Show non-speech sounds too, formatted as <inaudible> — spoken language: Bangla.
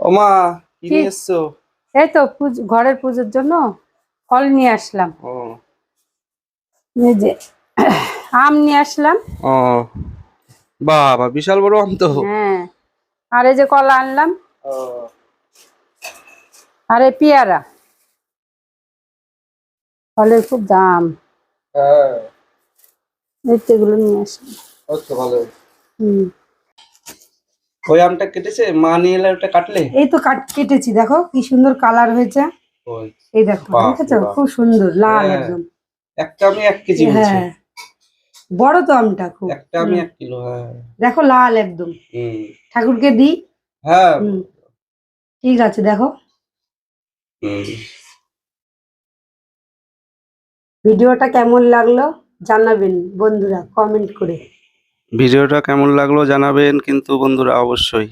ও মা কি? নিয়ে এসছো? এই তো ঘরের পুজোর জন্য ফল নিয়ে আসলাম। যে <clears throat> আম নিয়ে আসলাম। ও বাবা বিশাল বড় আম তো। হ্যাঁ আর এই যে কলা আনলাম। আর এই পেয়ারা। ফলের খুব দাম। হ্যাঁ। এগুলো নিয়ে আসলাম। আচ্ছা ভালো হুম। ওই আমটা কেটেছে? মা নিয়ে এলে ওটা কাটলে? এই তো কাট কেটেছি দেখো কি সুন্দর কালার হয়েছে। এই দেখো দেখেছ। খুব সুন্দর লাল হ্যাঁ, একদম। একটা আমি এক কেজি হ্যাঁ। বড় তো আমটা খুব। একটা আমি এক কিলো হ্যাঁ। দেখো লাল একদম। ঠাকুরকে দিই। হ্যাঁ। ঠিক আছে দেখো। ভিডিওটা কেমন লাগল জানাবেন বন্ধুরা কমেন্ট করে। ভিডিওটা কেমন লাগল জানাবেন কিন্তু বন্ধুরা অবশ্যই।